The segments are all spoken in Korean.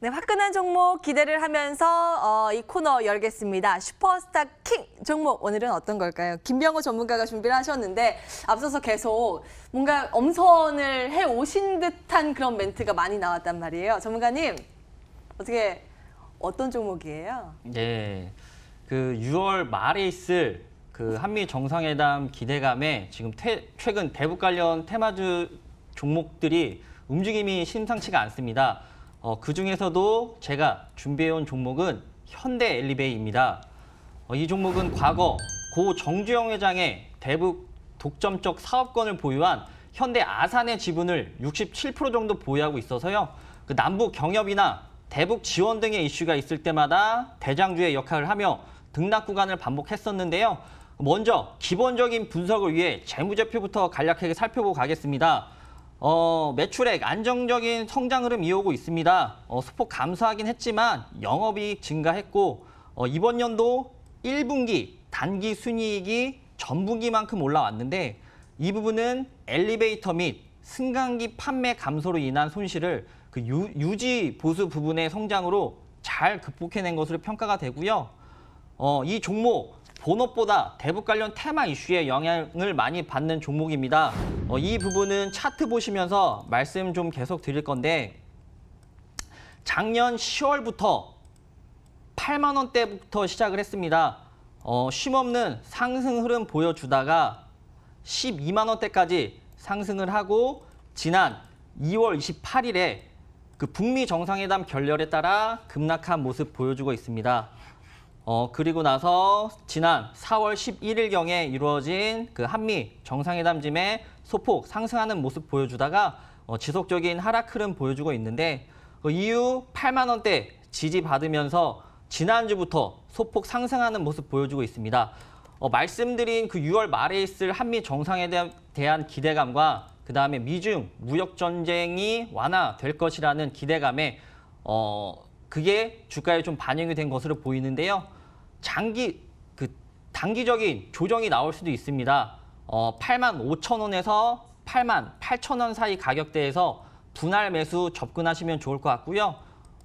네, 화끈한 종목 기대를 하면서 어, 이 코너 열겠습니다. 슈퍼스타 킹 종목 오늘은 어떤 걸까요? 김병호 전문가가 준비를 하셨는데 앞서서 계속 뭔가 엄선을 해 오신 듯한 그런 멘트가 많이 나왔단 말이에요. 전문가님 어떻게 어떤 종목이에요? 네, 그 6월 말에 있을 그 한미 정상회담 기대감에 지금 퇴- 최근 대북 관련 테마주 종목들이 움직임이 심상치가 않습니다. 어, 그 중에서도 제가 준비해온 종목은 현대 엘리베이입니다. 어, 이 종목은 과거 고 정주영 회장의 대북 독점적 사업권을 보유한 현대 아산의 지분을 67% 정도 보유하고 있어서요. 그 남북 경협이나 대북 지원 등의 이슈가 있을 때마다 대장주의 역할을 하며 등락 구간을 반복했었는데요. 먼저 기본적인 분석을 위해 재무제표부터 간략하게 살펴보고 가겠습니다. 어, 매출액 안정적인 성장 흐름 이어오고 있습니다. 어, 소폭 감소하긴 했지만 영업이익 증가했고 어, 이번 연도 1분기 단기 순이익이 전분기만큼 올라왔는데 이 부분은 엘리베이터 및 승강기 판매 감소로 인한 손실을 그 유, 유지 보수 부분의 성장으로 잘 극복해낸 것으로 평가가 되고요. 어, 이 종목 본업보다 대북 관련 테마 이슈에 영향을 많이 받는 종목입니다. 어, 이 부분은 차트 보시면서 말씀 좀 계속 드릴 건데 작년 10월부터 8만 원대부터 시작을 했습니다. 어, 쉼없는 상승 흐름 보여주다가 12만 원대까지 상승을 하고 지난 2월 28일에 그 북미 정상회담 결렬에 따라 급락한 모습 보여주고 있습니다. 어, 그리고 나서 지난 4월 11일경에 이루어진 그 한미 정상회담짐에 소폭 상승하는 모습 보여주다가 어, 지속적인 하락 흐름 보여주고 있는데 그 이후 8만 원대 지지받으면서 지난주부터 소폭 상승하는 모습 보여주고 있습니다. 어, 말씀드린 그 6월 말에 있을 한미 정상에 대한, 대한 기대감과 그 다음에 미중 무역 전쟁이 완화될 것이라는 기대감에 어, 그게 주가에 좀 반영이 된 것으로 보이는데요. 장기 그 단기적인 조정이 나올 수도 있습니다. 어, 8만 5천 원에서 8만 8천 원 사이 가격대에서 분할 매수 접근하시면 좋을 것 같고요.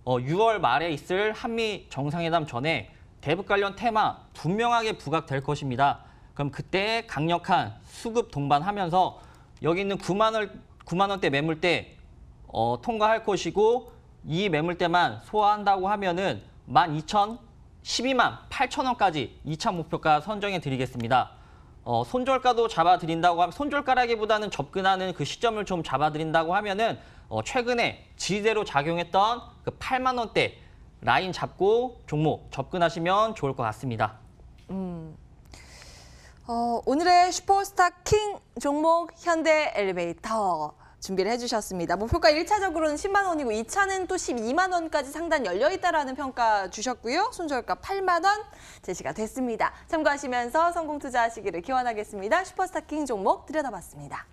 어, 6월 말에 있을 한미 정상회담 전에 대북 관련 테마 분명하게 부각될 것입니다. 그럼 그때 강력한 수급 동반하면서 여기 있는 9만 원 9만 원대 매물대 어, 통과할 것이고 이 매물대만 소화한다고 하면은 12,000, 12만 8천 원까지 2차 목표가 선정해 드리겠습니다. 어, 손절가도 잡아 드린다고 하면 손절가라기보다는 접근하는 그 시점을 좀 잡아 드린다고 하면은 어, 최근에 지대로 작용했던 그 8만 원대 라인 잡고 종목 접근하시면 좋을 것 같습니다. 어, 오늘의 슈퍼스타 킹 종목 현대 엘리베이터 준비를 해주셨습니다. 목표가 1차적으로는 10만 원이고 2차는 또 12만 원까지 상단 열려 있다라는 평가 주셨고요. 손절가 8만 원 제시가 됐습니다. 참고하시면서 성공 투자하시기를 기원하겠습니다. 슈퍼스타 킹 종목 들여다봤습니다.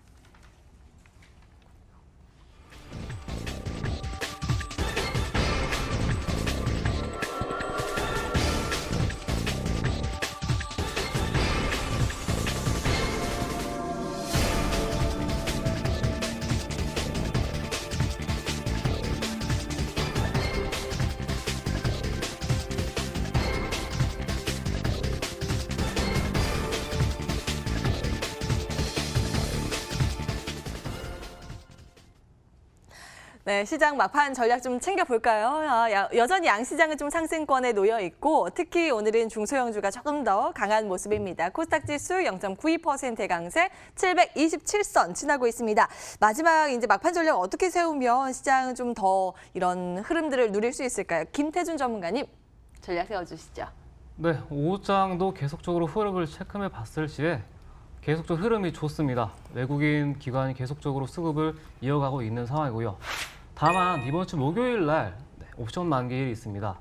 네, 시장 막판 전략 좀 챙겨볼까요? 아, 야- 여전히 양시장은 좀 상승권에 놓여 있고 특히 오늘은 중소형주가 조금 더 강한 모습입니다. 코스닥 지수 0.92%의 강세 727선 지나고 있습니다. 마지막 이제 막판 전략 어떻게 세우면 시장은 좀더 이런 흐름들을 누릴 수 있을까요? 김태준 전문가님 전략 세워주시죠. 네, 오장도 계속적으로 흐름을 체크해 봤을 시에 계속적 흐름이 좋습니다. 외국인 기관이 계속적으로 수급을 이어가고 있는 상황이고요. 다만 이번 주 목요일 날 네, 옵션 만기일이 있습니다.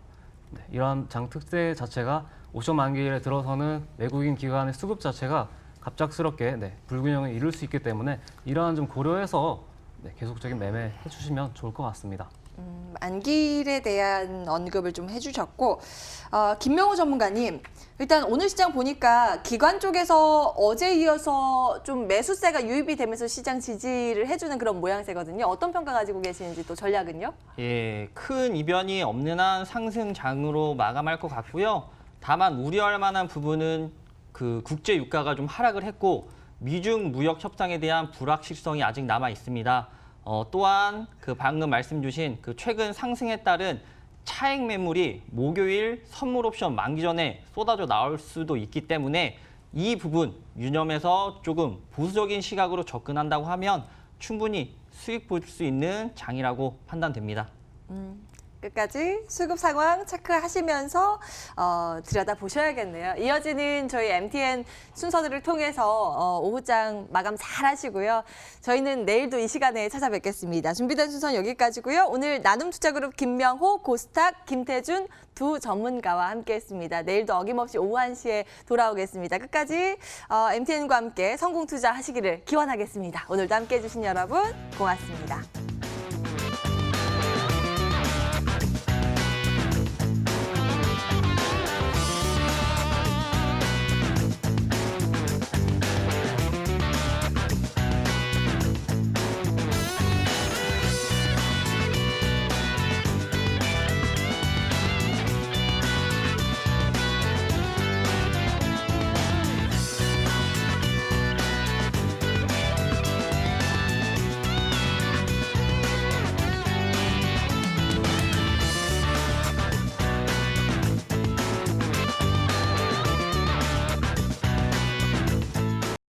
네, 이러한 장 특세 자체가 옵션 만기일에 들어서는 외국인 기관의 수급 자체가 갑작스럽게 네, 불균형을 이룰 수 있기 때문에 이러한 좀 고려해서 네, 계속적인 매매 해주시면 좋을 것 같습니다. 음, 만기일에 대한 언급을 좀 해주셨고 어, 김명호 전문가님 일단 오늘 시장 보니까 기관 쪽에서 어제 이어서 좀 매수세가 유입이 되면서 시장 지지를 해주는 그런 모양새거든요. 어떤 평가 가지고 계시는지 또 전략은요? 예, 큰 이변이 없는 한 상승장으로 마감할 것 같고요. 다만 우려할 만한 부분은 그 국제 유가가 좀 하락을 했고 미중 무역 협상에 대한 불확실성이 아직 남아 있습니다. 어, 또한 그 방금 말씀 주신 그 최근 상승에 따른 차익 매물이 목요일 선물 옵션 만기 전에 쏟아져 나올 수도 있기 때문에 이 부분 유념해서 조금 보수적인 시각으로 접근한다고 하면 충분히 수익 볼 수 있는 장이라고 판단됩니다. 끝까지 수급 상황 체크하시면서 어, 들여다 보셔야겠네요. 이어지는 저희 MTN 순서들을 통해서 어, 오후장 마감 잘 하시고요. 저희는 내일도 이 시간에 찾아뵙겠습니다. 준비된 순서는 여기까지고요. 오늘 나눔투자그룹 김명호, 고스탁, 김태준 두 전문가와 함께했습니다. 내일도 어김없이 오후 1시에 돌아오겠습니다. 끝까지 어, MTN과 함께 성공 투자하시기를 기원하겠습니다. 오늘도 함께해 주신 여러분 고맙습니다.